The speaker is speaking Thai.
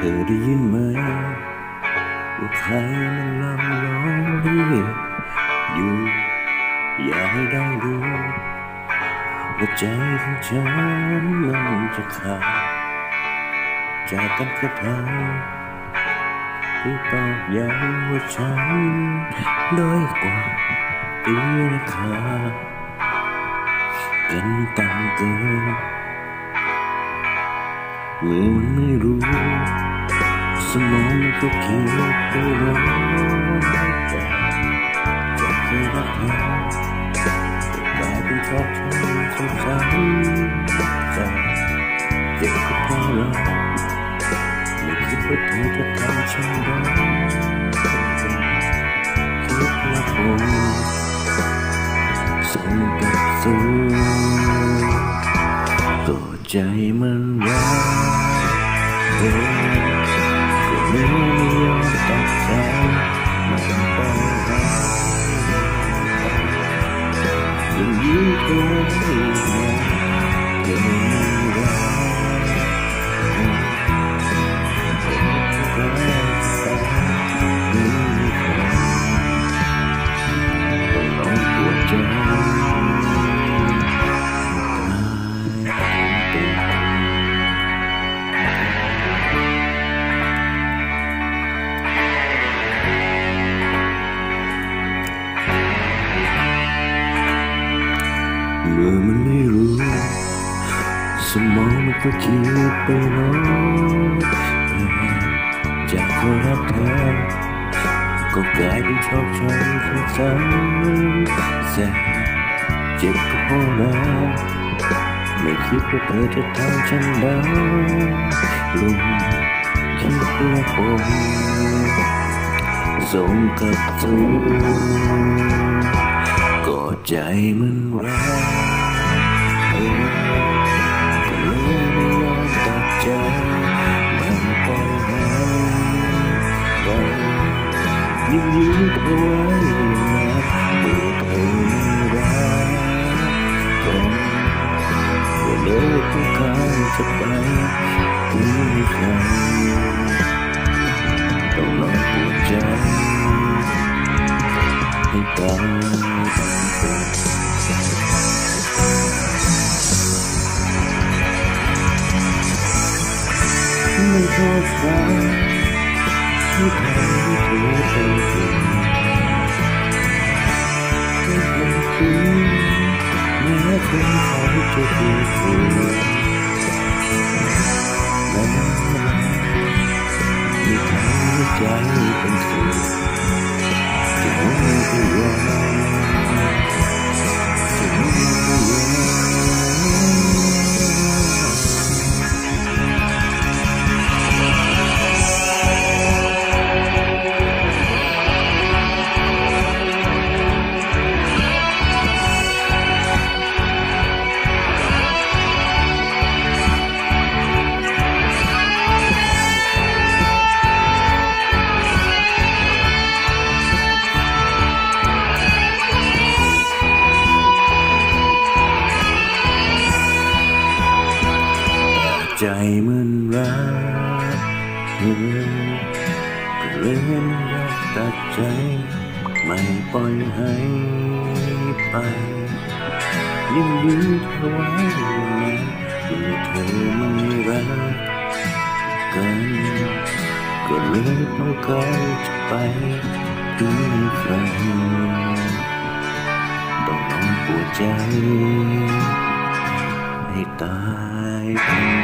ได้ยินไหมว่าใครมันลำร้องเรียกอยู่ อย่าให้ได้รู้ว่าใจของฉันมันจะขาดจากกันกระทำที่ตอกย้ำว่าฉันด้อยกว่าตีราคาเป็นต่ำเกินเมื่อมันไม่รู้ สมองมันก็คิดไปร้องแต่จะเคยรักเธอกลายเป็นชอบฉันสงสารใจเจ็บก็เพราะเราไม่คิดว่าเธอจะทำฉันได้คิดว่าผมสมกับสูก็ใจมันร้ายเธอ ยื เมื่อมันไม่รู้สมองมันก็คิดไปโน้นจากคนรักเธอก็กลายเป็นชอบฉันซ้ำๆแสบเจ็บก็พอแล้วไม่คิดว่าเธอจะทำฉันได้ลุงคิดว่าผมสมกับสู ก็ใจมันร้ายเออก็เลยไม่ยอมตัดใจมันปล่อยไปยิ่งยืดเอาไว้นะเมื่อเธอไม่รักก็ก็เลยต้องการจะไปถึงใคร ให้ตายเป็นไม่ชอบฟังที่ทำให้เธอเป็นสิ่งที่เป็นคุณแม้คนเขาจะดูถูกและไม่ทำให้ใจเป็นสุข เธอก็เลยไม่อยากตัดใจ ไม่ปล่อยให้ไป ยังยืนเธอไว้นะคือเธอไม่รักกันก็เลยต้องการจะไปถึงใครต้องลองปวดใจ ให้ตายทั้งเป็น